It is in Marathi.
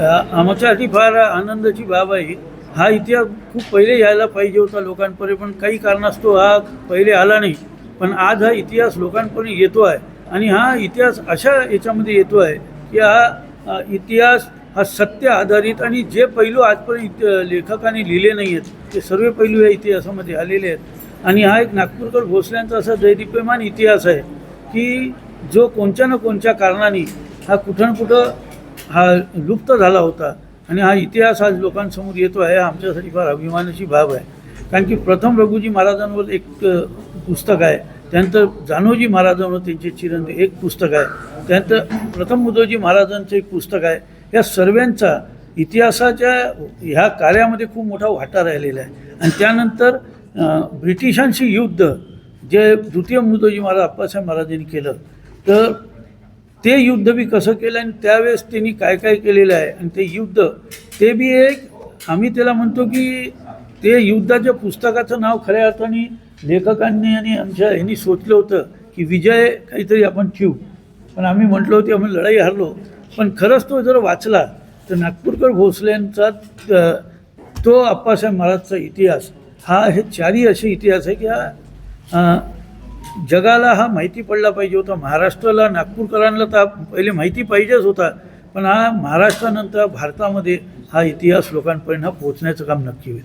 आमच्यासाठी फार आनंदाची बाब आहे. हा इतिहास खूप पहिले यायला पाहिजे होता लोकांपर्यंत पण काही कारणास्तव हा पहिले आला नाही. पण आज हा इतिहास लोकांपर्यंत येतो आहे. आणि हा इतिहास अशा याच्यामध्ये येतो आहे की हा इतिहास हा सत्य आधारित आणि जे पैलू आजपर्यंत लेखकाने लिहिले नाही आहेत ते सर्व पैलू या इतिहासामध्ये आलेले आहेत. आणि हा एक नागपूरकर भोसल्यांचा असा दैदिप्यमान इतिहास आहे की जो कोणत्या ना कोणत्या कारणाने हा कुठं कुठं हा लुप्त झाला होता आणि हा इतिहास आज लोकांसमोर येतो आहे हा आमच्यासाठी फार अभिमानाची बाब आहे. कारण की प्रथम रघुजी महाराजांवर एक पुस्तक आहे त्यानंतर जानोजी महाराजांवर त्यांचे चिरंजीव एक पुस्तक आहे त्यानंतर प्रथम मुदोजी महाराजांचं एक पुस्तक आहे. या सर्वांचा इतिहासाच्या ह्या कार्यामध्ये खूप मोठा वाटा राहिलेला आहे. आणि त्यानंतर ब्रिटिशांशी युद्ध जे द्वितीय मुदोजी महाराज अप्पासाहेब महाराजांनी केलं तर ते युद्ध बी कसं केलं आणि त्यावेळेस त्यांनी काय काय केलेलं आहे आणि ते युद्ध ते बी एक आम्ही त्याला म्हणतो की ते युद्धाच्या पुस्तकाचं नाव खऱ्या अर्थाने लेखकांनी आणि आमच्या ह्यांनी सोचलं होतं की विजय काहीतरी आपण ठेवू. पण आम्ही म्हटलो होती आम्ही लढाई हरलो. पण खरंच तो जर वाचला तर नागपूरकर भोसल्यांचा तो अप्पासाहेब महाराजचा इतिहास हा हे चारही असे इतिहास आहे की हा जगाला हा माहिती पडला पाहिजे होता. महाराष्ट्राला नागपूरकरांना तर पहिले माहिती पाहिजेच होता. पण हा महाराष्ट्रानंतर भारतामध्ये हा इतिहास लोकांपर्यंत हा पोहोचण्याचं काम नक्की होईल.